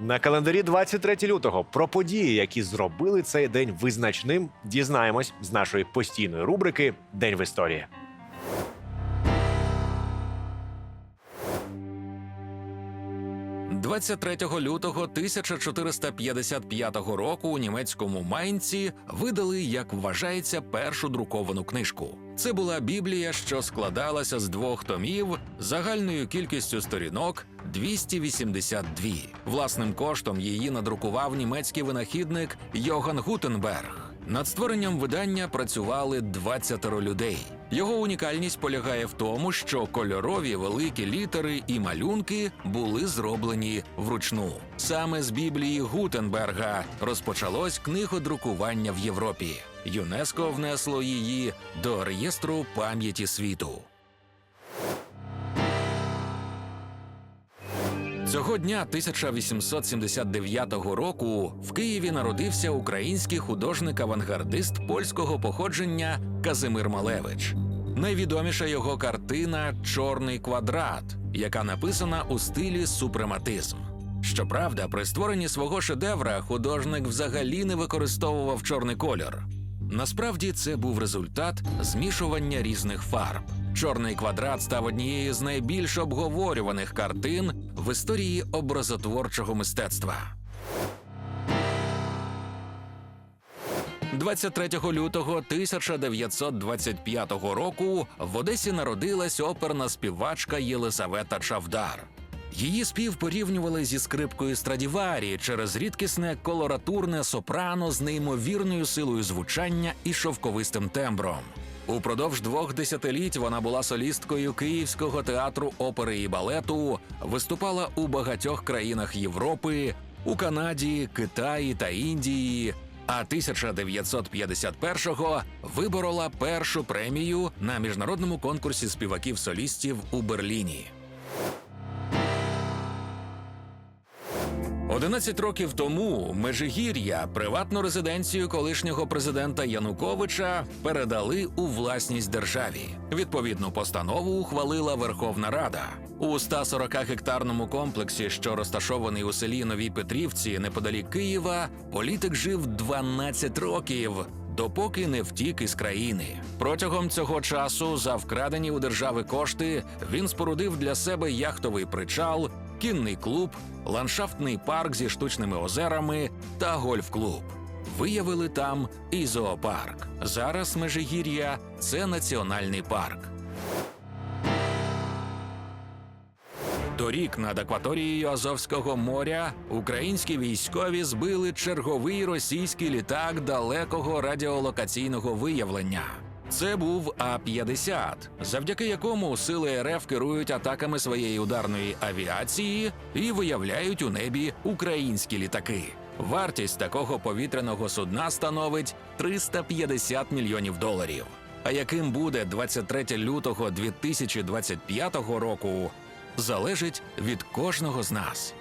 На календарі 23 лютого про події, які зробили цей день визначним, дізнаємось з нашої постійної рубрики День в історії. – 23 лютого 1455 року у німецькому Майнці видали, як вважається, першу друковану книжку. Це була Біблія, що складалася з двох томів загальною кількістю сторінок 282. Власним коштом її надрукував німецький винахідник Йоган Гутенберг. Над створенням видання працювали 20 людей. Його унікальність полягає в тому, що кольорові великі літери і малюнки були зроблені вручну. Саме з Біблії Гутенберга розпочалось книгодрукування в Європі. ЮНЕСКО внесло її до реєстру пам'яті світу. Цього дня 1879 року в Києві народився український художник-авангардист польського походження Казимир Малевич. Найвідоміша його картина Чорний квадрат, яка написана у стилі супрематизм. Щоправда, при створенні свого шедевра художник взагалі не використовував чорний кольор. Насправді це був результат змішування різних фарб. Чорний квадрат став однією з найбільш обговорюваних картин в історії образотворчого мистецтва. 23 лютого 1925 року в Одесі народилась оперна співачка Єлисавета Чавдар. Її спів порівнювали зі скрипкою Страдіварі через рідкісне колоратурне сопрано з неймовірною силою звучання і шовковистим тембром. Упродовж двох десятиліть вона була солісткою Київського театру опери і балету, виступала у багатьох країнах Європи, у Канаді, Китаї та Індії. А 1951-го виборола першу премію на міжнародному конкурсі співаків-солістів у Берліні. 11 років тому Межигір'я, приватну резиденцію колишнього президента Януковича, передали у власність державі. Відповідну постанову ухвалила Верховна Рада. У 140-гектарному комплексі, що розташований у селі Новій Петрівці, неподалік Києва, політик жив 12 років. Допоки не втік із країни протягом цього часу за вкрадені у держави кошти він спорудив для себе яхтовий причал, кінний клуб, ландшафтний парк зі штучними озерами та гольф-клуб. Виявили там і зоопарк. Зараз Межигір'я це національний парк. Торік над акваторією Азовського моря українські військові збили черговий російський літак далекого радіолокаційного виявлення. Це був А-50, завдяки якому сили РФ керують атаками своєї ударної авіації і виявляють у небі українські літаки. Вартість такого повітряного судна становить 350 мільйонів доларів. А яким буде 23 лютого 2025 року, залежить від кожного з нас.